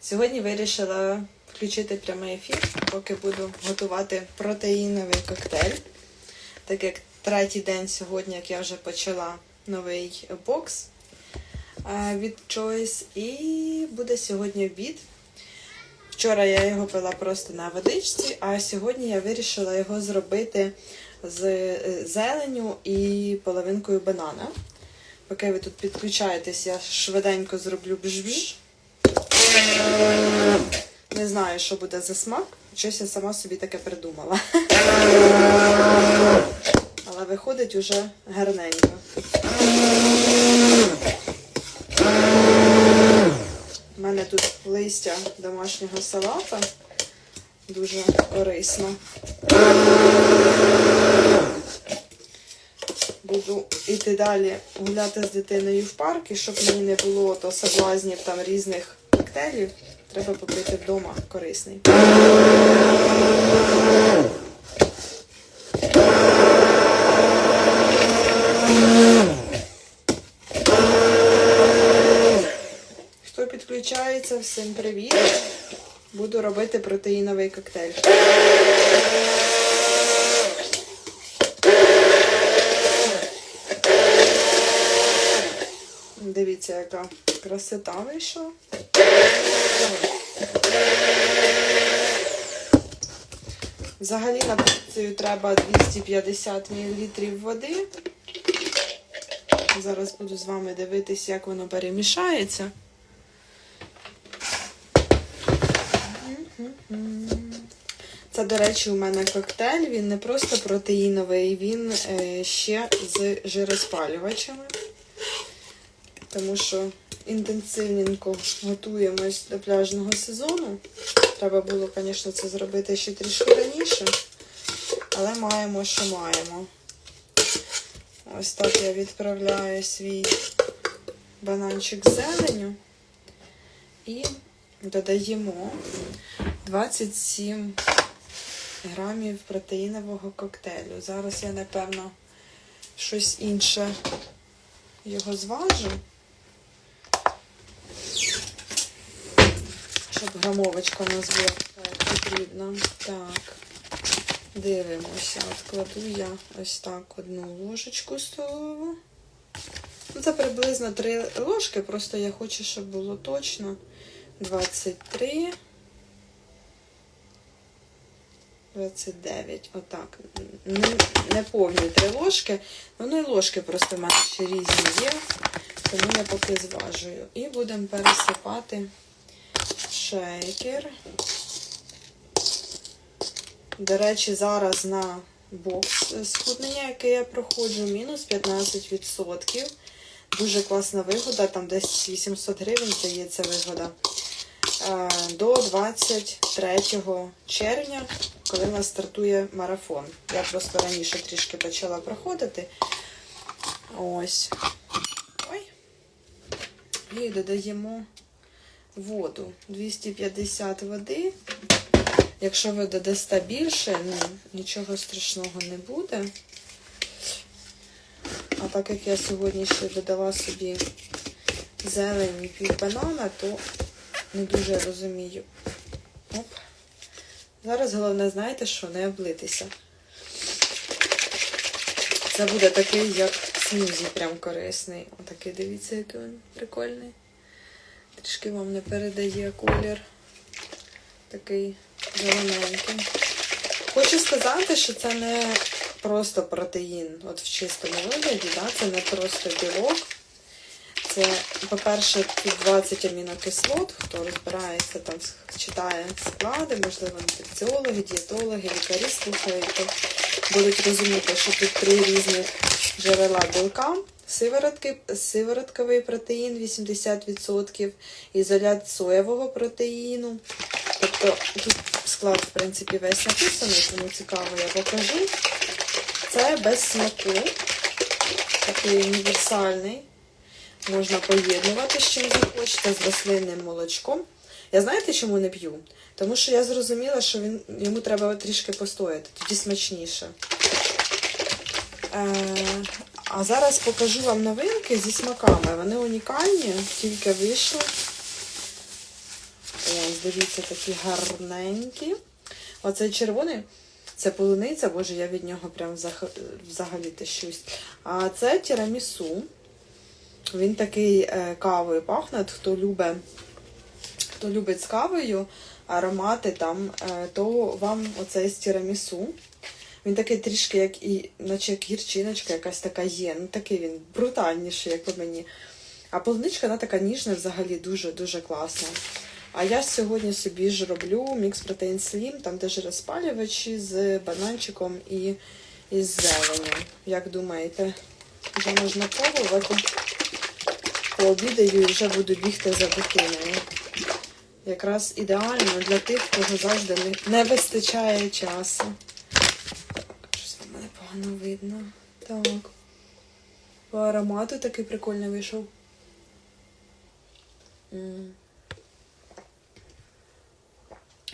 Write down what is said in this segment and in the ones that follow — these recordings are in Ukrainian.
Сьогодні вирішила включити прямий ефір, поки буду готувати протеїновий коктейль. Так як третій день сьогодні, як я вже почала новий бокс від Choice, і буде сьогодні обід. Вчора я його пила просто на водичці, а сьогодні я вирішила його зробити з е, зеленю і половинкою банана. Поки ви тут підключаєтесь, я швиденько зроблю бж-бж. Не знаю, що буде за смак. Щось я сама собі таке придумала. Але виходить уже гарненько. У мене тут листя домашнього салата. Дуже корисно. Буду йти далі гуляти з дитиною в парк, щоб мені не було то соблазнів там різних коктейлів, треба попити вдома корисний. Хто підключається, всім привіт! Буду робити протеїновий коктейль. Дивіться, яка красота вийшла. Взагалі на порцію треба 250 мл води. Зараз буду з вами дивитися, як воно перемішається. Це, до речі, у мене коктейль. Він не просто протеїновий, він е, ще з жироспалювачами. Тому що інтенсивненько готуємось до пляжного сезону. Треба було, звісно, це зробити ще трішки раніше. Але маємо, що маємо. Ось так я відправляю свій бананчик з зеленю. І додаємо 27 грамів протеїнового коктейлю. Зараз я, напевно, щось інше його зважу. Щоб грамовочка у нас була така, потрібна. Так, дивимося. От кладу я ось так одну ложечку столову. Ну, це приблизно 3 ложки, просто я хочу, щоб було точно 23. 29. Отак. Не, не повні 3 ложки. Ну, і ложки просто в мене ще різні є. Тому я поки зважую. І будемо пересипати шейкер. До речі, зараз на бокс схуднення, яке я проходжу, мінус 15%. Дуже класна вигода, там десь 800 гривень здається вигода. Е, До 23 червня, коли в нас стартує марафон. Я просто раніше трішки почала проходити. Ось. Ой. І додаємо воду. 250 води. Якщо ви додасте більше, ну, нічого страшного не буде. А так як я сьогодні ще додала собі зелень і пів банана, то не дуже розумію. Оп. Зараз головне, знаєте що, не облитися. Це буде такий, як смузі, прям корисний. Отакий, дивіться, який він прикольний. Трішки вам не передає колір. Такий зелененький. Хочу сказати, що це не просто протеїн, от в чистому вигляді, да? це не просто білок. Це, по-перше, тут 20 амінокислот, хто розбирається, там читає склади, можливо, нутриціологи, дієтологи, лікарі слухають, будуть розуміти, що тут три різних джерела білка. Сиворотковий протеїн 80%, ізолят соєвого протеїну. Тобто тут склад, в принципі, весь написаний, тому цікаво, я покажу. Це без смаку, такий універсальний. Можна поєднувати з чим захочете, з рослинним молочком. Я знаєте, чому не п'ю? Тому що я зрозуміла, що він, йому треба трішки постояти, тоді смачніше. Е, а зараз покажу вам новинки зі смаками. Вони унікальні, тільки вийшли. дивіться, такі гарненькі. Оцей червоний це полуниця, боже, я від нього прям взаг- взагалі тещусь. А це тірамісу. Він такий е, кавою пахне. Хто любить, хто любить з кавою аромати там, е, то вам оцей з тірамісу. Він такий трішки, як і, наче як гірчиночка якась така є. Ну такий він брутальніший, як по мені. А полуничка, вона така ніжна, взагалі дуже-дуже класна. А я сьогодні собі ж роблю мікс протеїн слім, там теж розпалювачі з бананчиком і, і з зеленю. Як думаєте, вже можна пробувати? Пообідаю і вже буду бігти за дитиною. Якраз ідеально для тих, кого завжди не вистачає часу. Погано видно. Так. По аромату такий прикольний вийшов. М.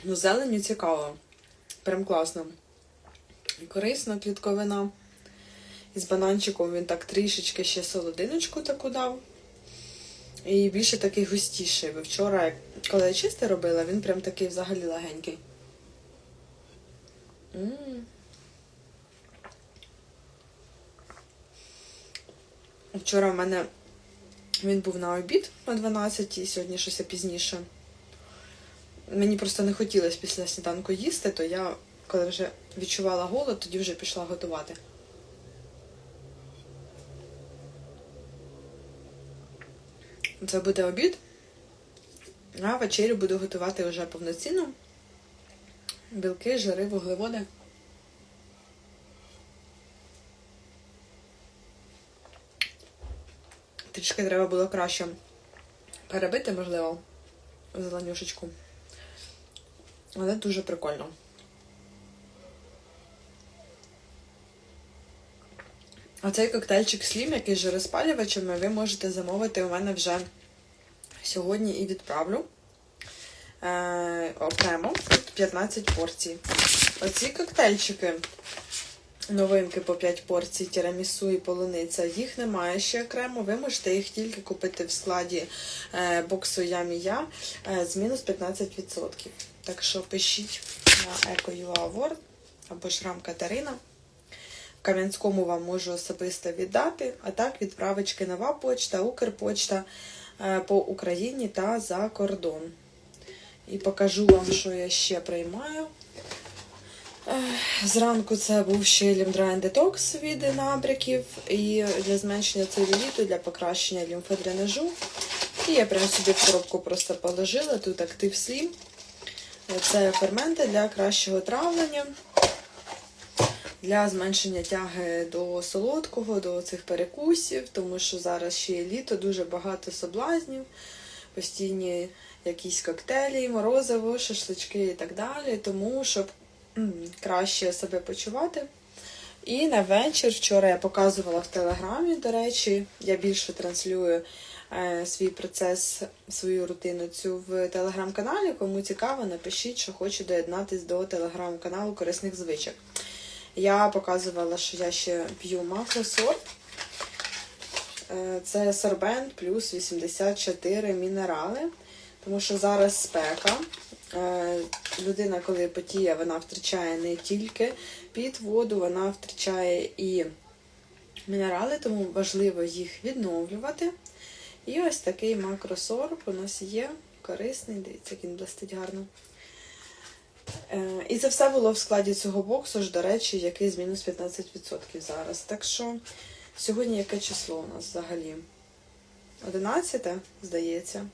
Ну, зеленю цікаво. Прям класно. Корисна клітковина. І з бананчиком він так трішечки ще солодиночку таку дав. І більше такий густіший. Бо вчора, коли я чисте робила, він прям такий взагалі легенький. М. Вчора в мене він був на обід о 12 і сьогодні щось пізніше. Мені просто не хотілося після сніданку їсти, то я, коли вже відчувала голод, тоді вже пішла готувати. Це буде обід, а вечерю буду готувати вже повноцінно. Білки, жири, вуглеводи. Трішки треба було краще перебити, можливо, зеленюшечку. Але дуже прикольно. Оцей коктейльчик Слім, який з розпалювачами, ви можете замовити у мене вже сьогодні і відправлю. Е, окремо 15 порцій. Оці коктейльчики, новинки по 5 порцій, тірамісу і полуниця, їх немає ще окремо. Ви можете їх тільки купити в складі е, боксу Ямія е, з мінус 15%. Так що пишіть на Award або Шрам Катерина. Кам'янському вам можу особисто віддати, а так відправочки нова почта, Укрпочта е, по Україні та за кордон. І покажу вам, що я ще приймаю. Зранку це був ще лімдрайн детокс від набряків і для зменшення целюліту, для покращення лімфодренажу. І я прям собі в коробку просто положила. Тут актив слім. Це ферменти для кращого травлення, для зменшення тяги до солодкого, до цих перекусів, тому що зараз ще є літо, дуже багато соблазнів, постійні якісь коктейлі, морозиво, шашлички і так далі. Тому, щоб краще себе почувати. І на вечір, вчора я показувала в Телеграмі, до речі, я більше транслюю е, свій процес, свою рутину цю в телеграм-каналі. Кому цікаво, напишіть, що хочу доєднатись до телеграм-каналу корисних звичок. Я показувала, що я ще п'ю макросорб. Е, Це сорбент плюс 84 мінерали, тому що зараз спека. Е, Людина, коли потіє, вона втрачає не тільки під воду, вона втрачає і мінерали, тому важливо їх відновлювати. І ось такий макросорб у нас є корисний, дивіться, він блистить гарно. Е, І це все було в складі цього боксу, ж, до речі, який з мінус 15% зараз. Так що сьогодні яке число у нас взагалі? 11, здається.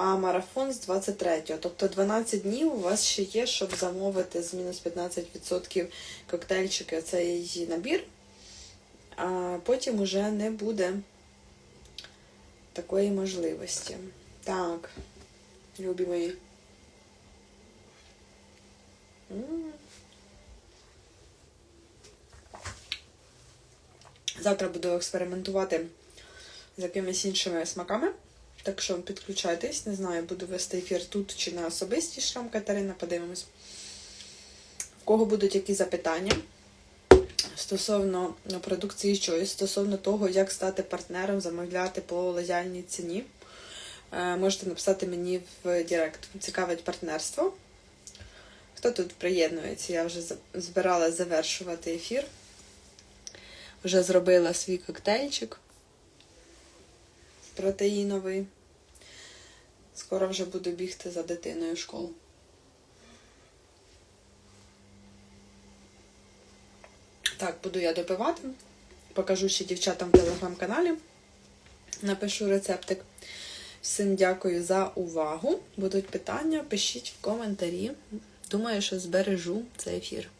А марафон з 23-го. Тобто 12 днів у вас ще є, щоб замовити з мінус 15% коктейльчики цей набір. А потім уже не буде такої можливості. Так, любі мої. Завтра буду експериментувати з якимись іншими смаками. Так що підключайтесь, не знаю, буду вести ефір тут чи на особистій шрам Катерина, подивимось. В кого будуть які запитання стосовно продукції щось, стосовно того, як стати партнером, замовляти по лояльній ціні. Е, Можете написати мені в Директ. Цікавить партнерство. Хто тут приєднується? Я вже збиралась завершувати ефір. Вже зробила свій коктейльчик протеїновий. Скоро вже буду бігти за дитиною в школу. Так, буду я допивати. Покажу ще дівчатам в телеграм-каналі. Напишу рецептик. Всім дякую за увагу. Будуть питання, пишіть в коментарі. Думаю, що збережу цей ефір.